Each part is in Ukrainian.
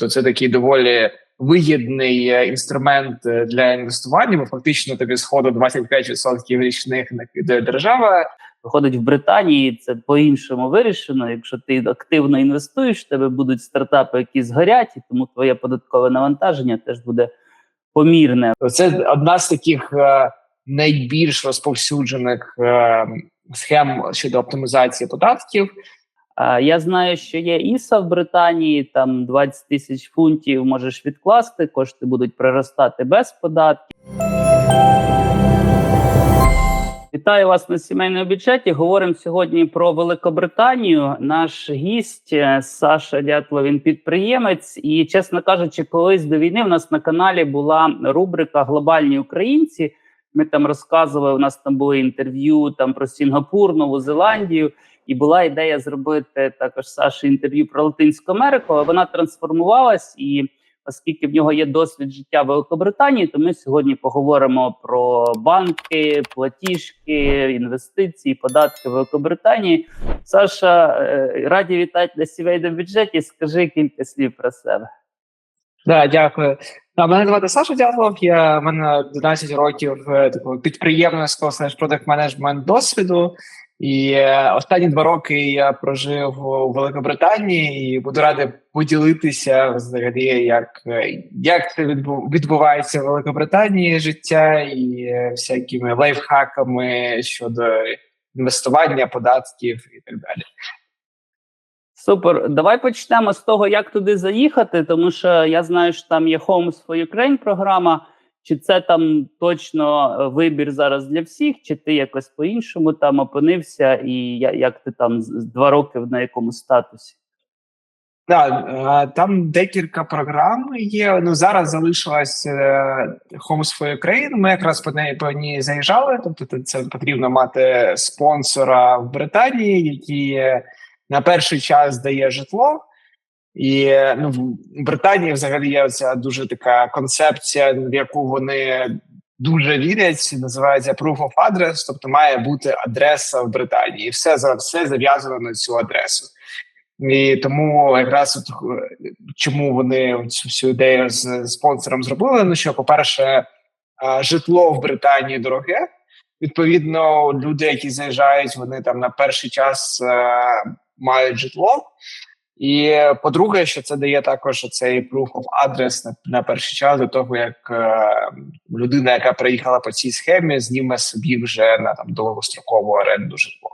то це такий доволі вигідний е, інструмент е, для інвестування, бо фактично тобі сходу 25% річних накидає держава. Виходить в Британії, це по-іншому вирішено. Якщо ти активно інвестуєш, в тебе будуть стартапи, які згорять, і тому твоє податкове навантаження теж буде помірне. Це одна з таких е, найбільш розповсюджених схем щодо оптимізації податків. Я знаю, що є іса в Британії, там 20 тисяч фунтів можеш відкласти, кошти будуть приростати без податків. Вітаю вас на сімейному бюджеті. Говоримо сьогодні про Великобританію. Наш гість е, Саша Дятло, він підприємець. І, чесно кажучи, колись до війни в нас на каналі була рубрика Глобальні українці. Ми там розказували. У нас там були інтерв'ю там про Сінгапур, Нову Зеландію. І була ідея зробити також Саші інтерв'ю про Латинську Америку. але Вона трансформувалась, і оскільки в нього є досвід життя Великобританії, то ми сьогодні поговоримо про банки, платіжки, інвестиції, податки Великобританії. Саша, е, раді вітати на сімейному бюджеті. Скажи кілька слів про себе. Да, дякую. А, мене звати Саша Дятлов. Я в мене 11 років е, такого підприємництва слеш продакт менеджмент досвіду. І е, останні два роки я прожив у Великобританії і буду радий поділитися взагалі, як е, як це відбувається в Великобританії життя і е, всякими лайфхаками щодо інвестування, податків і так далі. Супер, давай почнемо з того, як туди заїхати, тому що я знаю, що там є Homes for Ukraine програма. Чи це там точно е, вибір зараз для всіх, чи ти якось по-іншому там опинився, і як ти там два роки на якому статусі? Так, там декілька програм є. Ну зараз залишилась е, Homes for Ukraine, Ми якраз по неї по ній заїжджали. Тобто, це потрібно мати спонсора в Британії, який на перший час дає житло. І ну в Британії взагалі є ця дуже така концепція, в яку вони дуже вірять. Називається Proof of Address, тобто має бути адреса в Британії, і все за все зав'язано на цю адресу. І тому якраз от, чому вони цю всю ідею з спонсором зробили. Ну що, по перше, житло в Британії дороге. Відповідно, люди, які заїжджають, вони там на перший час мають житло. І по-друге, що це дає також цей proof of адрес на, на перший час до того, як е, людина, яка приїхала по цій схемі, зніме собі вже на там довгострокову оренду житло.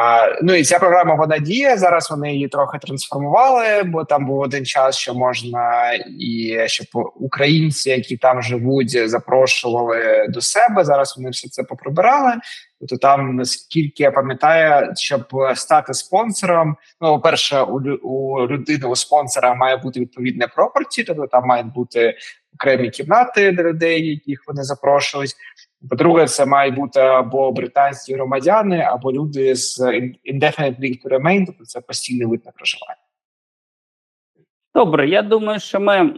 А, Ну і ця програма вона діє. Зараз вони її трохи трансформували, бо там був один час, що можна і щоб українці, які там живуть, запрошували до себе. Зараз вони все це поприбирали. Тобто, там наскільки я пам'ятаю, щоб стати спонсором, ну перше, у, у людини у спонсора має бути відповідне пропорті, тобто там мають бути окремі кімнати для людей, яких вони запрошують. По-друге, це мають бути або британські громадяни, або люди з indefinite leave to remain, тобто це постійний вид на проживання. Добре, я думаю, що ми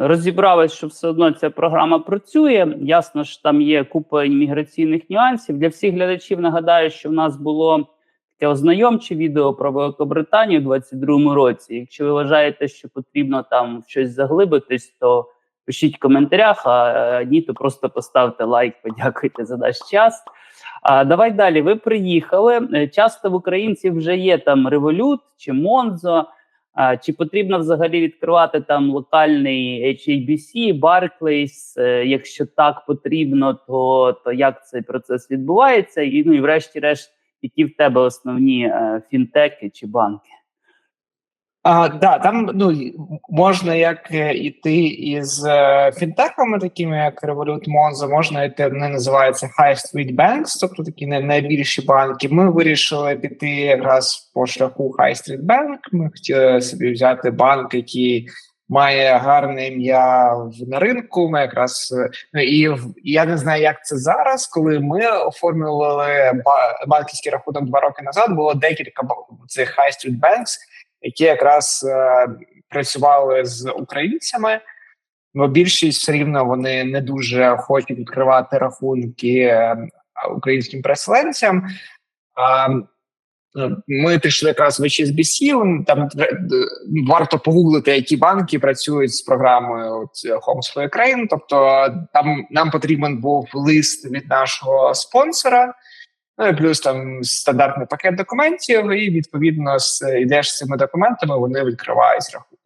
розібралися, що все одно ця програма працює. Ясно, що там є купа імміграційних нюансів. Для всіх глядачів нагадаю, що в нас було таке ознайомче відео про Великобританію у 2022 році. Якщо ви вважаєте, що потрібно там щось заглибитись, то Пишіть в коментарях, а ні, то просто поставте лайк, подякуйте за наш час. А давай далі. Ви приїхали. Е, часто в українців вже є там револют чи Монзо. А, Чи потрібно взагалі відкривати там локальний HABC, Barclays? Е, якщо так потрібно, то то як цей процес відбувається? І ну і врешті-решт, які в тебе основні е, фінтеки чи банки? А, Да, там ну можна як е, іти із е, фінтехами, такими як Revolut Monzo, можна йти, вони називаються High Street Banks, тобто такі найбільші банки. Ми вирішили піти якраз по шляху High Street Bank. Ми хотіли собі взяти банк, який має гарне ім'я на ринку. Ми якраз ну і я не знаю, як це зараз, коли ми оформлювали банківський рахунок два роки назад. Було декілька цих High Street Banks, які якраз е, працювали з українцями. Бо більшість все рівно вони не дуже хочуть відкривати рахунки е, українським переселенцям. Ми прийшли якраз в HSBC, Там варто погуглити, які банки працюють з програмою Homes for Ukraine. Тобто, там нам потрібен був лист від нашого спонсора. Ну і плюс там стандартний пакет документів, і відповідно йдеш з цими документами, вони відкривають рахунок.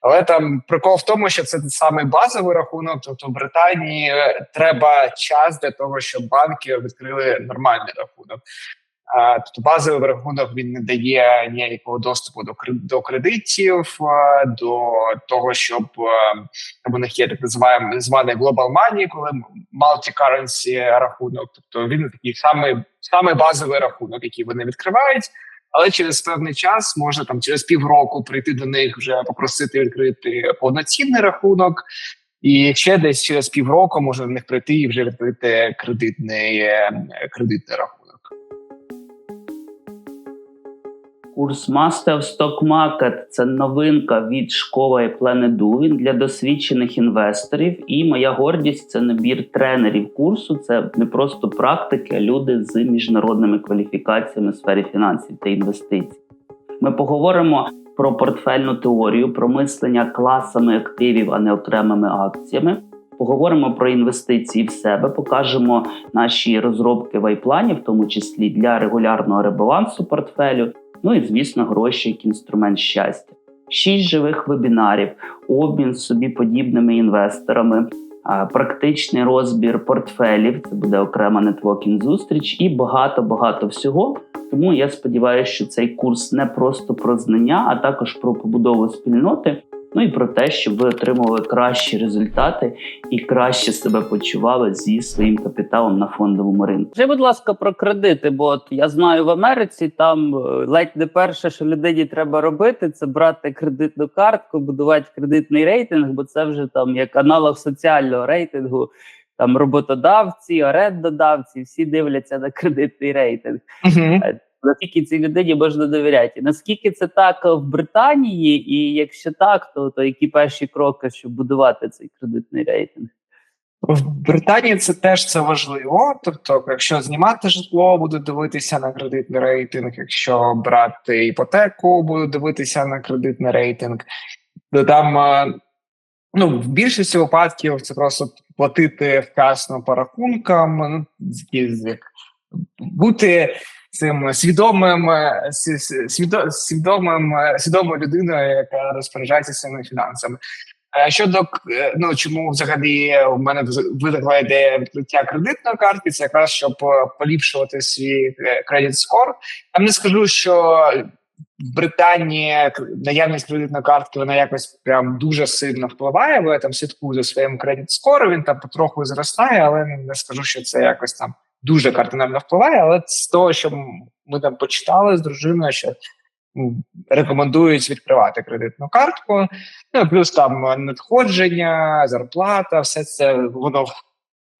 Але там прикол в тому, що це самий базовий рахунок. Тобто в Британії е, треба час для того, щоб банки відкрили нормальний рахунок. Тобто базовий рахунок він не дає ніякого доступу до до кредитів, до того, щоб у них є так називаємо званий Global Money, коли multi-currency рахунок. Тобто він такий самий самий базовий рахунок, який вони відкривають. Але через певний час можна там через півроку прийти до них вже попросити відкрити повноцінний рахунок, і ще десь через півроку можна до них прийти і вже відкрити кредитний е, кредитний рахунок. Курс Stock Market – це новинка від школи Planet Він для досвідчених інвесторів. І моя гордість це набір тренерів курсу. Це не просто практики, а люди з міжнародними кваліфікаціями в сфері фінансів та інвестицій. Ми поговоримо про портфельну теорію, про мислення класами активів, а не окремими акціями. Поговоримо про інвестиції в себе, покажемо наші розробки в айплані, в тому числі для регулярного ребалансу портфелю. Ну і звісно, гроші як інструмент щастя. Шість живих вебінарів, обмін собі подібними інвесторами, практичний розбір портфелів. Це буде окрема нетворкінг зустріч і багато багато всього. Тому я сподіваюся, що цей курс не просто про знання, а також про побудову спільноти. Ну і про те, щоб ви отримували кращі результати і краще себе почували зі своїм капіталом на фондовому ринку. Скажи, будь ласка, про кредити, бо от я знаю в Америці там е, ледь не перше, що людині треба робити, це брати кредитну картку, будувати кредитний рейтинг, бо це вже там як аналог соціального рейтингу. Там роботодавці, орендодавці, всі дивляться на кредитний рейтинг. Uh-huh наскільки цій людині можна довіряти? Наскільки це так в Британії, і якщо так, то то які перші кроки, щоб будувати цей кредитний рейтинг? В Британії це теж це важливо. Тобто, якщо знімати житло, буду дивитися на кредитний рейтинг. Якщо брати іпотеку, буду дивитися на кредитний рейтинг. То там е, ну в більшості випадків це просто платити вчасно по рахункам. Ну бути цим свідомим е, свідомим е, свідомою людиною, яка розпоряджається своїми фінансами. Щодо е, ну чому взагалі в мене виникла ідея відкриття кредитної картки, це якраз щоб поліпшувати свій кредит скор. Я не скажу, що в Британії наявність кредитної картки вона якось прям дуже сильно впливає. бо я там слідкую за своїм кредит скором, він там потроху зростає, але не скажу, що це якось там дуже кардинально впливає, але з того, що ми там почитали з дружиною, що рекомендують відкривати кредитну картку. Ну плюс там надходження, зарплата, все це воно в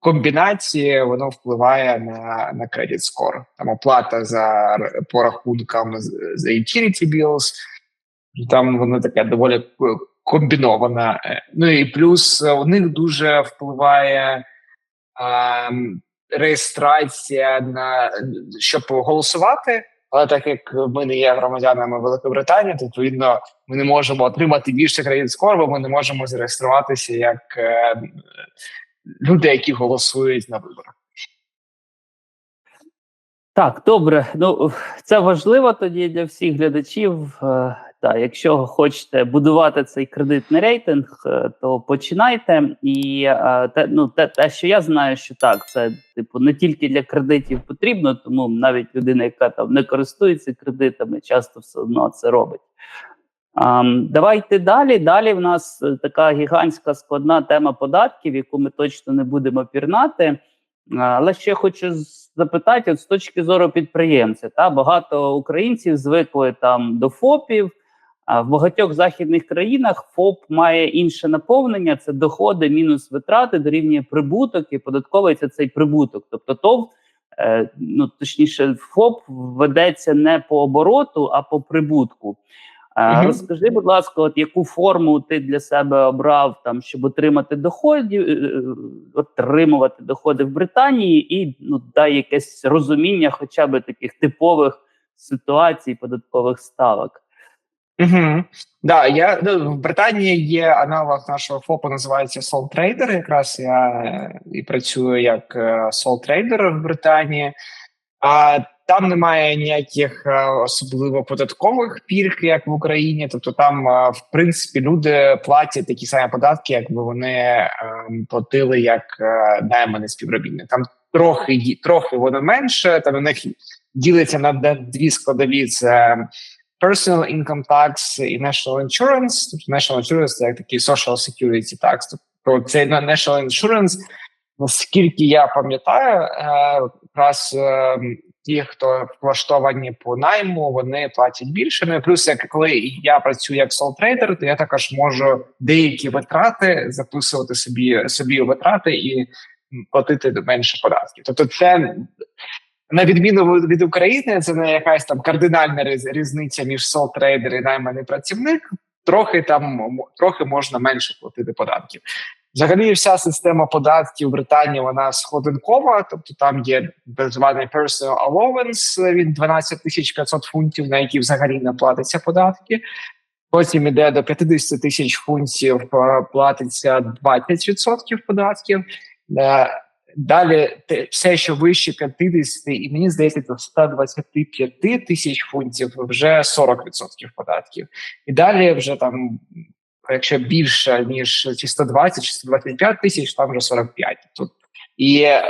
комбінації воно впливає на на кредит скор. Там оплата за по рахункам за utility bills, там воно таке доволі комбіноване. Ну і плюс у них дуже впливає. Реєстрація на щоб голосувати. Але так як ми не є громадянами Великобританії, то відповідно ми не можемо отримати більше кредит скор, бо ми не можемо зареєструватися як е, люди, які голосують на виборах. Так, добре. Ну це важливо тоді для всіх глядачів. Так, якщо хочете будувати цей кредитний рейтинг, е, то починайте. І е, те, ну, те, те, що я знаю, що так, це типу не тільки для кредитів потрібно, тому навіть людина, яка там не користується кредитами, часто все одно це робить. Um, давайте далі. Далі в нас е, така гігантська складна тема податків, яку ми точно не будемо пірнати. Але ще хочу запитати: от з точки зору підприємця, та багато українців звикли там до ФОПів. А в багатьох західних країнах ФОП має інше наповнення: це доходи мінус витрати дорівнює прибуток і податковується цей прибуток. Тобто, ТОВ, е, ну точніше, ФОП ведеться не по обороту, а по прибутку. Угу. Розкажи, будь ласка, от яку форму ти для себе обрав там, щоб отримати доходи, е, е, отримувати доходи в Британії, і ну дай якесь розуміння, хоча б таких типових ситуацій податкових ставок. Угу. Да, я ну, в Британії є аналог нашого ФОПу, називається Soul Trader. Якраз я е, і працюю як е, Soul Trader в Британії, а там немає ніяких е, особливо податкових пільг, як в Україні. Тобто, там в принципі люди платять такі самі податки, якби вони платили як найманий співробітник. Там трохи трохи воно менше. Там у них ділиться на дві складові: це personal income tax і national insurance. Тобто national insurance – це як такий social security tax. Тобто цей national insurance, наскільки я пам'ятаю, е, якраз е, ті, хто влаштовані по найму, вони платять більше. Ну і плюс, як коли я працюю як солтрейдер, то я також можу деякі витрати записувати собі собі витрати і платити менше податків. Тобто, це на відміну від України, це не якась там кардинальна різниця між сол-трейдер і найманий працівник. Трохи там трохи можна менше платити податків. Взагалі, вся система податків в Британії вона сходинкова, тобто там є так званий personal allowance від 12 тисяч 500 фунтів, на які взагалі не платиться податки. Потім іде до 50 тисяч фунтів, е, платиться 20% податків. Далі все, що вище 50, і мені здається, до 125 тисяч фунтів вже 40% податків. І далі вже там, якщо більше ніж ці 120 чи 125 тисяч, там вже 45. Тут і е,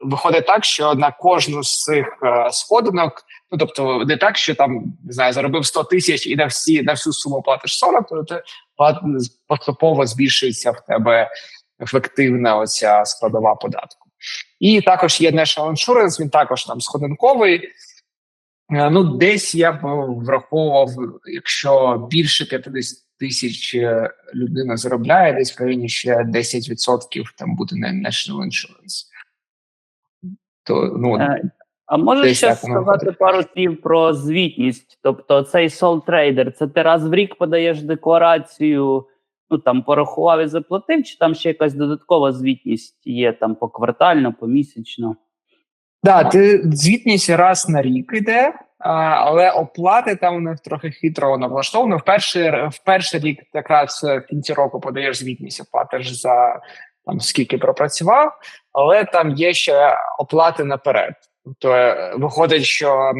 виходить так, що на кожну з цих е, сходинок, ну тобто, не так, що там не знаю, заробив 100 тисяч і на всі на всю суму платиш 40, то ти поступово збільшується в тебе ефективна оця складова податку. І також є National Insurance, він також там сходинковий. Е, ну, десь я б враховував, якщо більше 50 тисяч е, людина заробляє, десь в країні ще 10% там буде на National Insurance. То, ну, е, а можеш ще сказати пару слів про звітність? Тобто, цей Soul Trader, це ти раз в рік подаєш декларацію ну там порахував і заплатив, чи там ще якась додаткова звітність є там поквартально, помісячно? Так, да, ти звітність раз на рік йде, але оплати там у них трохи хитро воно влаштовано. В перший, в перший рік якраз в кінці року подаєш звітність, оплатиш за там скільки пропрацював, але там є ще оплати наперед. Тобто виходить, що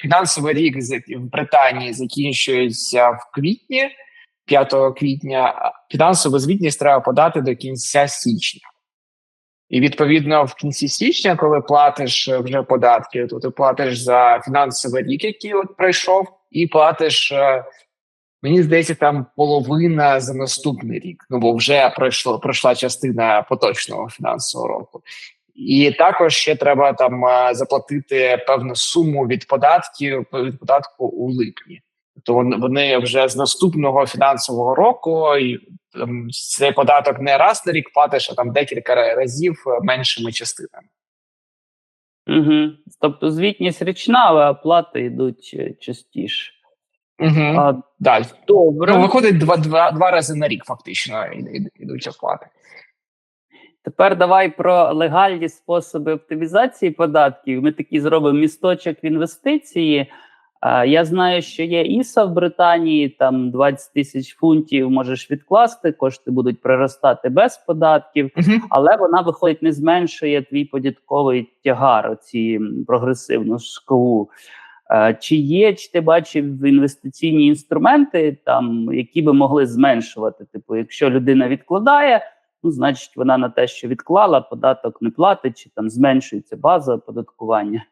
фінансовий рік в Британії закінчується в квітні. 5 квітня фінансову звітність треба подати до кінця січня. І відповідно в кінці січня, коли платиш е, вже податки, то ти платиш за фінансовий рік, який от пройшов, і платиш, е, мені здається, там половина за наступний рік. Ну бо вже пройшло пройшла частина поточного фінансового року. І також ще треба там е, заплатити певну суму від податків від податку у липні то вони вже з наступного фінансового року і там, цей податок не раз на рік платиш, а там декілька разів меншими частинами. Угу. Тобто звітність річна, але оплати йдуть е, частіше. Угу. А, Далі. Добре. Ну, Виходить два два, два рази на рік, фактично, йдуть оплати. Тепер давай про легальні способи оптимізації податків. Ми такі зробимо місточок в інвестиції. Я знаю, що є іса в Британії, там 20 тисяч фунтів можеш відкласти, кошти будуть приростати без податків, uh але вона виходить, не зменшує твій податковий тягар, оці прогресивну шкалу. Чи є, чи ти бачив інвестиційні інструменти, там які би могли зменшувати? Типу, якщо людина відкладає, ну значить вона на те, що відклала, податок не платить, чи там зменшується база оподаткування.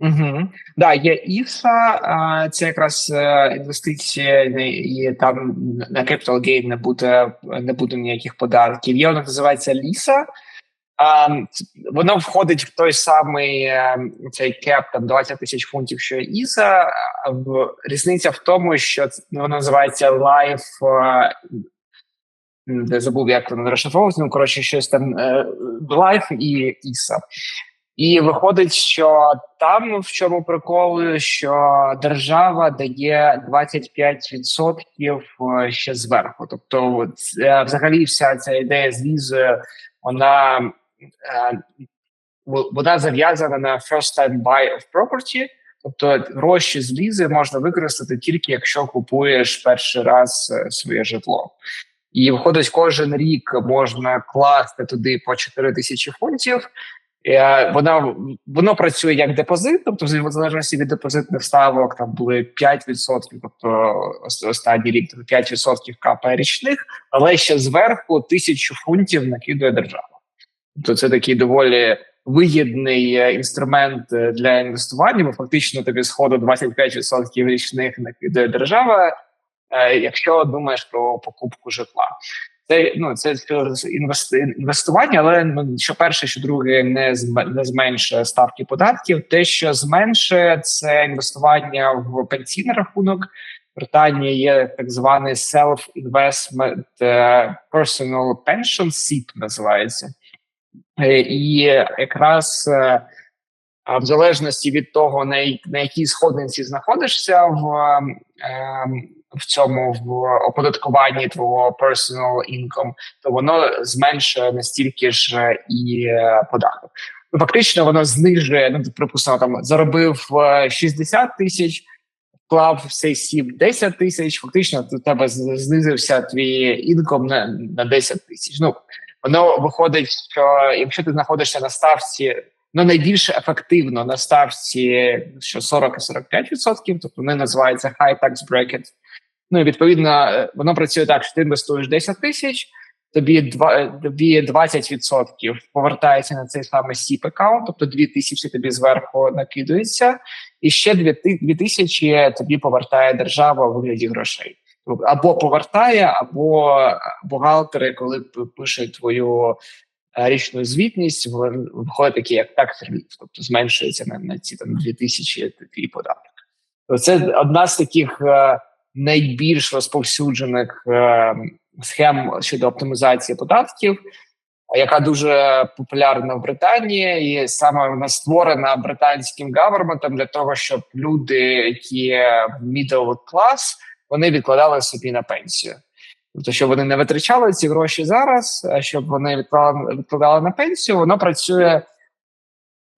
Угу. Да, є ІФА, це якраз е, інвестиція, і там на Capital Gain не буде не буде ніяких податків. Є вона називається Ліса. Воно входить в той самий е, цей кеп там 20 тисяч фунтів, що Іса. Різниця в тому, що воно називається Life, е, забув, як воно розшифровується, ну коротше, щось там Life і Іса. І виходить, що там в чому прикол, що держава дає 25% е, ще зверху. Тобто, е, взагалі, вся ця ідея з візою, вона е, вона зав'язана на first time buy of property, Тобто гроші з візи можна використати тільки якщо купуєш перший раз своє житло. І виходить, кожен рік можна класти туди по 4 тисячі фунтів. Е, Вона воно працює як депозит, тобто в залежності від депозитних ставок там були 5%, тобто останній рік тобто 5% капає річних, але ще зверху тисячу фунтів накидує держава. Тобто це такий доволі вигідний е, інструмент е, для інвестування, бо фактично тобі сходу 25% річних накидує держава, якщо думаєш про покупку житла. Це ну це інвестування, але ну що перше, що друге, не не зменшує ставки податків. Те, що зменшує, це інвестування в пенсійний рахунок. Британії є так званий Self-Investment е, Personal Pension SIP називається, е, і якраз е, в залежності від того, на на якій сходинці знаходишся в ем, в цьому в оподаткуванні твого personal income, то воно зменшує настільки ж і е, податок. Ну, фактично, воно знижує. Ну припустимо, там заробив 60 е, тисяч, вклав цей сім 10 тисяч. Фактично, у тебе знизився твій інком на на 10 тисяч. Ну воно виходить, що якщо ти знаходишся на ставці. Ну, найбільш ефективно на ставці що 40-45%, тобто вони називаються high tax bracket, Ну і відповідно е, воно працює так, що ти інвестуєш 10 тисяч, тобі 2, е, тобі 20% повертається на цей самий сіп аккаунт, тобто 2 тисячі тобі зверху накидується, і ще 2 тисячі тобі повертає держава у вигляді грошей. Або повертає, або бухгалтери, коли пишуть твою е, річну звітність, виходить такі, як relief, тобто зменшується на, на ці там 2 тисячі твій податок. Це одна з таких найбільш розповсюджених е, схем щодо оптимізації податків, яка дуже популярна в Британії, і саме вона створена британським гаверментом для того, щоб люди, які middle class, вони відкладали собі на пенсію. Тобто, щоб вони не витрачали ці гроші зараз, а щоб вони відкладали, відкладали на пенсію, воно працює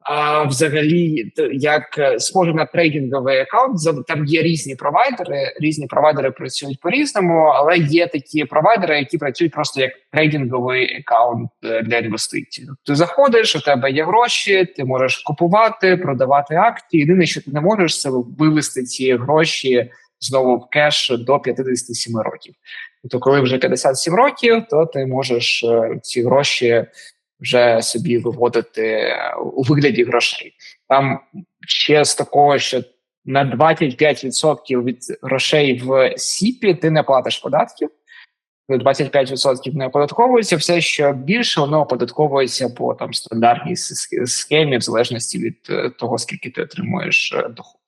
а взагалі, як е, схоже на трейдинговий аккаунт, там є різні провайдери. Різні провайдери працюють по різному, але є такі провайдери, які працюють просто як трейдинговий аккаунт е, для інвестицій. Ти заходиш, у тебе є гроші, ти можеш купувати, продавати акції. Єдине, що ти не можеш, це вивести ці гроші знову в кеш до 57 років. Тобто, коли вже 57 років, то ти можеш е, ці гроші вже собі виводити е, у вигляді грошей. Там ще з такого, що на 25% від грошей в СІПі ти не платиш податків. 25% не оподатковується, все, що більше, воно оподатковується по там стандартній схемі, в залежності від е, того, скільки ти отримуєш е, доход.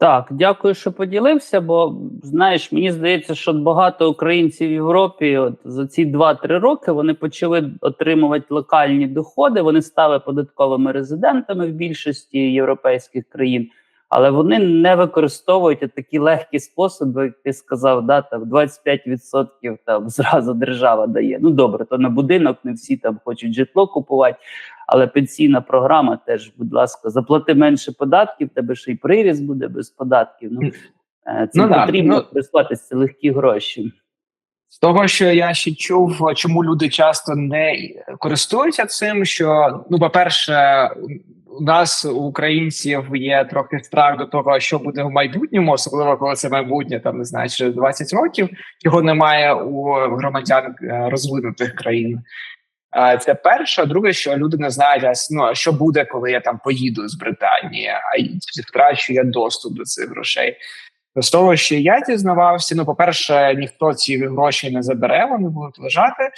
Так, дякую, що поділився. Бо знаєш, мені здається, що багато українців в Європі от за ці 2-3 роки вони почали отримувати локальні доходи. Вони стали податковими резидентами в більшості європейських країн але вони не використовують такі легкі способи, як ти сказав, да, там 25% там зразу держава дає. Ну добре, то на будинок не всі там хочуть житло купувати, але пенсійна програма теж, будь ласка, заплати менше податків, тебе ще й приріст буде без податків. Ну е, це ну, потрібно ну, користуватися легкі гроші. З того, що я ще чув, чому люди часто не користуються цим, що ну, по перше, у нас у українців є трохи страх до того, що буде в майбутньому, особливо коли це майбутнє, там не знаю, через 20 років, чого немає у громадян е, розвинутих країн. Це перше, друге, що люди не знають, ну, що буде, коли я там поїду з Британії, а втрачу я доступ до цих грошей. З того, що я дізнавався, ну, по-перше, ніхто ці гроші не забере, вони будуть лежати.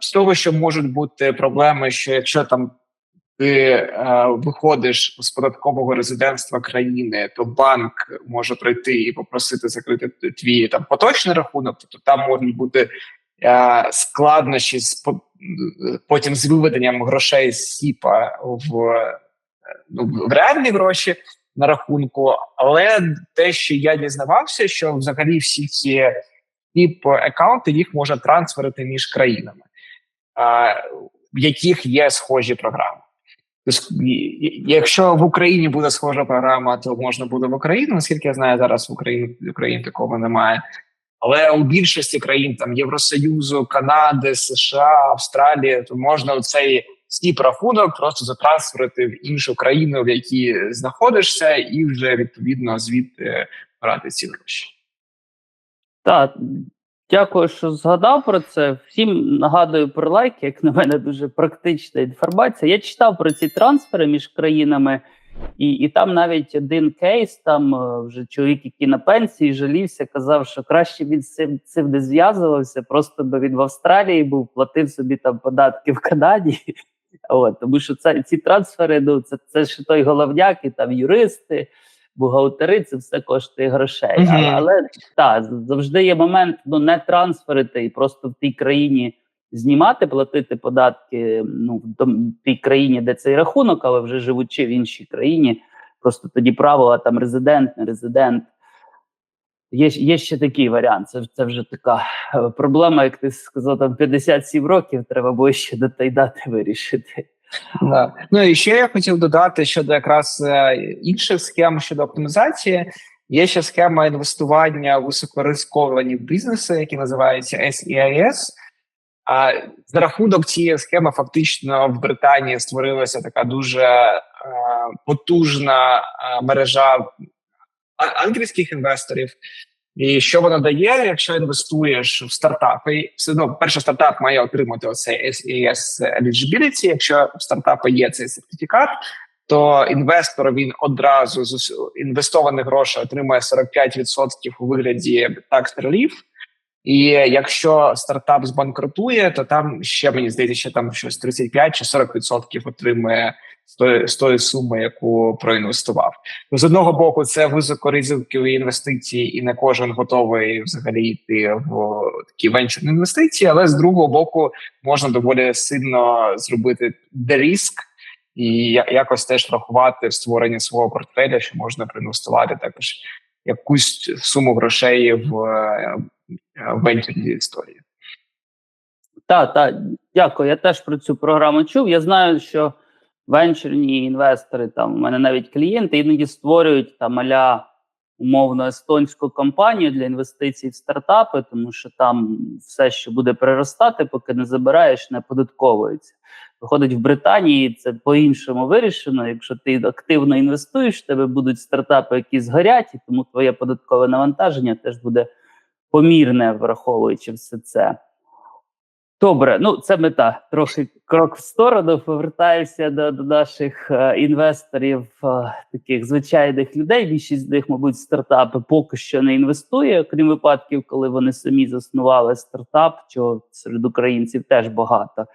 З того, що можуть бути проблеми, що якщо там ти е, виходиш з податкового резидентства країни, то банк може прийти і попросити закрити твій там поточний рахунок. Тобто там можуть бути е, складнощі з потім з виведенням грошей з СІПа в, ну, в реальні гроші на рахунку. Але те, що я дізнавався, що взагалі всі ці СІП аккаунти їх можна трансферити між країнами, в яких є схожі програми. Якщо в Україні буде схожа програма, то можна буде в Україну. Наскільки я знаю, зараз в Україні в Україні такого немає. Але у більшості країн там Євросоюзу, Канади, США, Австралії, то можна цей стіп рахунок просто затрансферити в іншу країну, в якій знаходишся, і вже відповідно звідти брати ці гроші. Так, дякую, що згадав про це. Всім нагадую про лайки, як на мене, дуже практична інформація. Я читав про ці трансфери між країнами, і, і там навіть один кейс, там е, вже чоловік, який на пенсії жалівся, казав, що краще він цим, цим не зв'язувався, просто би він в Австралії був, платив собі там податки в Канаді. От, тому що це, ці трансфери, ну, це, це ж той головняк, і там юристи, бухгалтери, це все коштує грошей. Мгм. Але, але так, завжди є момент ну, не трансферити і просто в тій країні знімати, платити податки ну, в тій країні, де цей рахунок, але вже живучи в іншій країні, просто тоді правила там резидент, не резидент. Є, є ще такий варіант. Це, це вже така е, проблема, як ти сказав, там 57 років треба було ще до тієї дати вирішити. Да. Ну і ще я хотів додати щодо якраз е, інших схем щодо оптимізації. Є ще схема інвестування в високорисковані бізнеси, які називаються SEIS. А за рахунок цієї схеми фактично в Британії створилася така дуже е, потужна мережа англійських інвесторів. І що вона дає, якщо інвестуєш в стартапи, все одно перший стартап має отримати оцей SES eligibility. Якщо в стартапи є цей сертифікат, то інвестор він одразу з інвестованих грошей отримує 45% у вигляді tax relief. І якщо стартап збанкрутує, то там ще мені здається, що там щось 35 чи 40% отримує з тої, з тої суми, яку проінвестував. Ну, з одного боку, це високоризикові інвестиції, і не кожен готовий взагалі йти в такі венчурні інвестиції. Але з другого боку, можна доволі сильно зробити деріск і якось теж врахувати в створенні свого портфеля, що можна проінвестувати також якусь суму грошей в венчурні історії. Так, так, дякую. Я теж про цю програму чув. Я знаю, що венчурні інвестори, там у мене навіть клієнти іноді створюють там аля умовно естонську компанію для інвестицій в стартапи, тому що там все, що буде приростати, поки не забираєш, не податковується. Виходить в Британії, це по-іншому вирішено. Якщо ти активно інвестуєш, в тебе будуть стартапи, які згорять, і тому твоє податкове навантаження теж буде помірне, враховуючи все це. Добре, ну це мета. Трохи крок в сторону. Повертаюся до, до наших е, інвесторів, е, таких звичайних людей. Більшість з них, мабуть, стартапи поки що не інвестує, окрім випадків, коли вони самі заснували стартап, чого серед українців теж багато.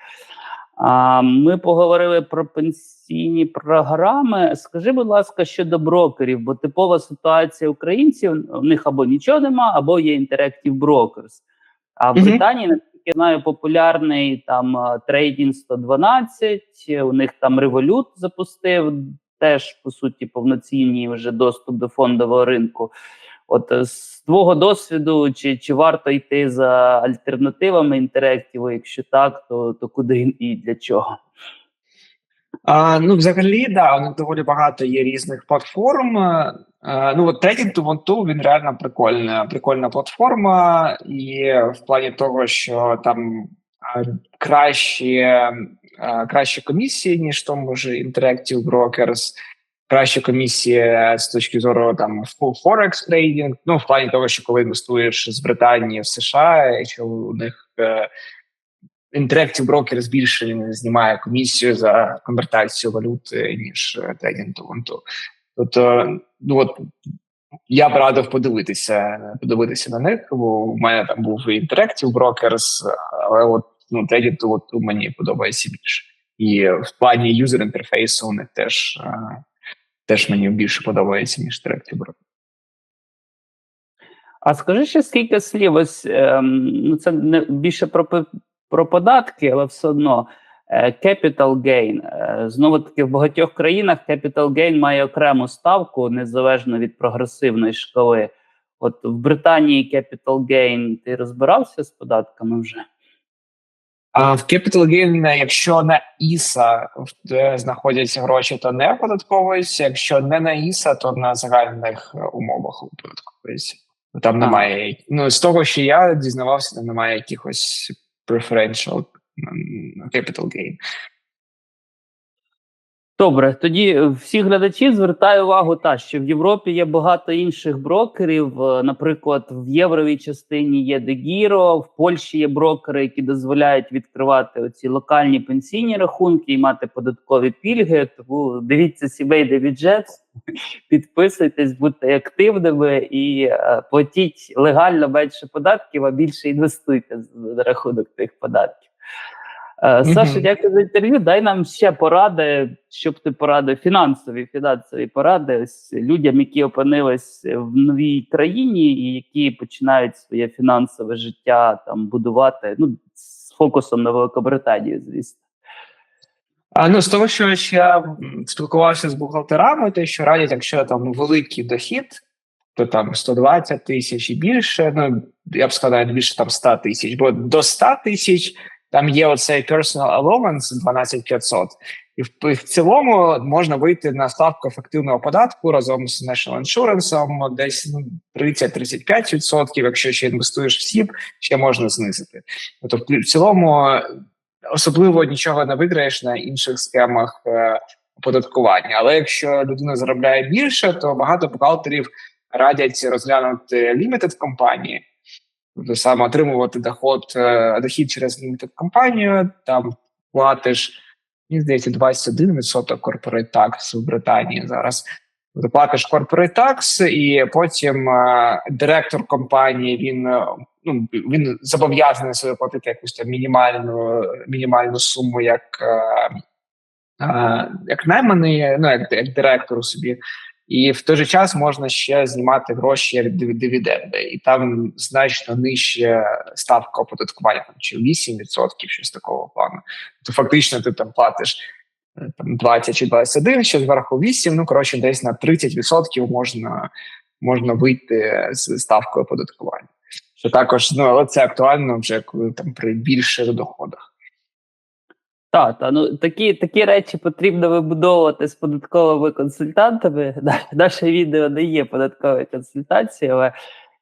А ми поговорили про пенсійні програми. Скажи, будь ласка, щодо брокерів, бо типова ситуація українців у них або нічого нема, або є Interactive Brokers. А в. Британії, наскільки я знаю, популярний там Trading 112, е, у них там Revolut запустив теж по суті повноцінний вже доступ до фондового ринку. От е, з твого досвіду, чи, чи варто йти за альтернативами інтерактиву? Якщо так, то, то куди і для чого? А, ну, взагалі, да, у них доволі багато є різних платформ. Е, ну, от One Tool, він реально прикольна, прикольна платформа, і в плані того, що там е, кращі, е, кращі комісії, ніж тому ж Interactive Brokers, кращі комісії з точки зору там Forex трейдинг. Ну, в плані того, що коли інвестуєш з Британії в США, що у них Interactive Broker збільшення знімає комісію за конвертацію валюти, ніж е, One Tool. Тобто, ну от я б радив подивитися, подивитися на них, бо у мене там був і Interactive Brokers, але от ну, One Tool мені подобається більше. І в плані юзер інтерфейсу у них теж, е, теж мені більше подобається, ніж Interactive Broker. А скажи ще скільки слів, ось ем, ну це не більше про, про податки, але все одно. Е, Capital gain. Е, Знову таки, в багатьох країнах capital gain має окрему ставку незалежно від прогресивної шкали. От в Британії capital gain, ти розбирався з податками вже? А в Capital Gain, якщо на ІСА е, знаходяться гроші, то не оподатковується. Якщо не на ІСА, то на загальних е, умовах оподатковується. Там Ага. немає. Ну, з того, що я дізнавався, там немає якихось preferential capital gain. Добре, тоді е, всі глядачі звертаю увагу, та що в Європі є багато інших брокерів. Е, Наприклад, в євровій частині є Дегіро, в Польщі є брокери, які дозволяють відкривати оці локальні пенсійні рахунки і мати податкові пільги. Тому дивіться сімейний бюджет, підписуйтесь, будьте активними і е, платіть легально менше податків, а більше інвестуйте за рахунок тих податків. Е, Саша, дякую за інтерв'ю. Дай нам ще поради, щоб ти порадив фінансові фінансові поради ось людям, які опинились в новій країні і які починають своє фінансове життя там будувати. Ну з фокусом на Великобританію, звісно. А ну з того, що я спілкувався з бухгалтерами, те, що радять, якщо там великий дохід, то там 120 тисяч і більше. Ну я б сказав, більше там 100 тисяч, бо до 100 тисяч там є оцей personal allowance 12500. І в, цілому можна вийти на ставку ефективного податку разом з National Insurance, десь ну, 30-35%, якщо ще інвестуєш в СІП, ще можна знизити. Тобто, в цілому особливо нічого не виграєш на інших схемах е, оподаткування. Але якщо людина заробляє більше, то багато бухгалтерів радять розглянути limited компанії, саме отримувати доход, е, дохід через компанію, там платиш, мені здається, 21% corporate tax в Британії зараз. Тобто платиш corporate tax, і потім е, директор компанії він е, ну він зобов'язаний собі платити якусь там мінімальну мінімальну суму, як е, е, як найманий, ну як, як директору собі. І в той же час можна ще знімати гроші як дивіденди, і там значно нижче ставка оподаткування, там чи 8%, щось такого плану. То фактично ти там платиш е, там 20 чи 21, ще зверху 8, ну коротше, десь на 30% можна, можна вийти з ставкою оподаткування. Що також, ну але це актуально вже коли там при більших доходах. Так, та ну такі, такі речі потрібно вибудовувати з податковими консультантами. Наше відео не є податкові консультації, але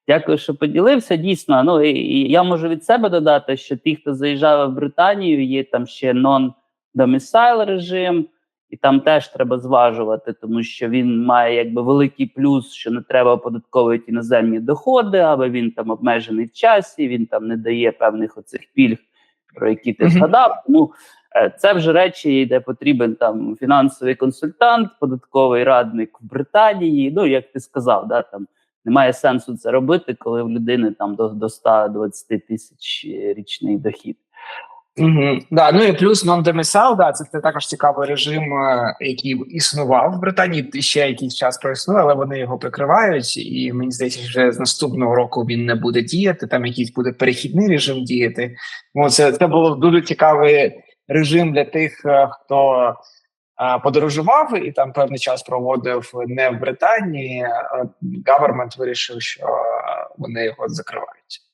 дякую, що поділився. Дійсно, ну і, і я можу від себе додати, що ті, хто заїжджав в Британію, є там ще non-domicile режим, і там теж треба зважувати, тому що він має якби великий плюс, що не треба оподатковувати іноземні доходи, або він там обмежений в часі, він там не дає певних оцих пільг, про які ти згадав. Тому Е, Це вже речі, де потрібен там фінансовий консультант, податковий радник в Британії. Ну, як ти сказав, да, там немає сенсу це робити, коли в людини там до, до 120 тисяч е, річний дохід. Угу. Да, ну і плюс non-domicile, да, це, також цікавий режим, е, який існував в Британії. Ще якийсь час проіснує, але вони його прикривають. І мені здається, вже з наступного року він не буде діяти. Там якийсь буде перехідний режим діяти. Ну, це, це було дуже цікавий режим для тих, е, хто е, подорожував і там певний час проводив не в Британії. Government вирішив, що е, вони його закривають.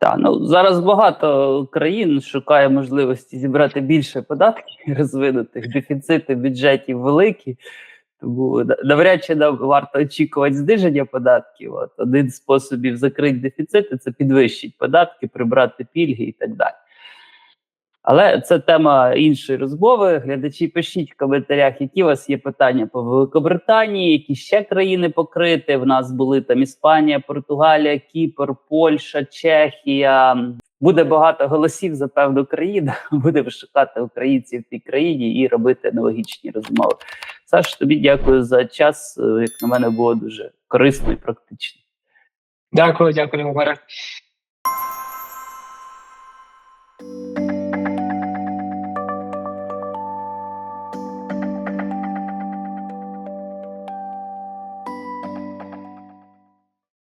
Так, ну зараз багато країн шукає можливості зібрати більше податків розвинутих, дефіцити бюджетів великі. Тому навряд чи нам варто очікувати зниження податків. От один з способів закрити дефіцити це підвищити податки, прибрати пільги і так далі. Але це тема іншої розмови. Глядачі, пишіть в коментарях, які у вас є питання по Великобританії, які ще країни покрити. В нас були там Іспанія, Португалія, Кіпр, Польща, Чехія. Буде багато голосів за певну країну. Будемо шукати українців в тій країні і робити аналогічні розмови. Саш, тобі дякую за час. Е, Як на мене було дуже корисно і практично. Дякую, дякую, Любомире.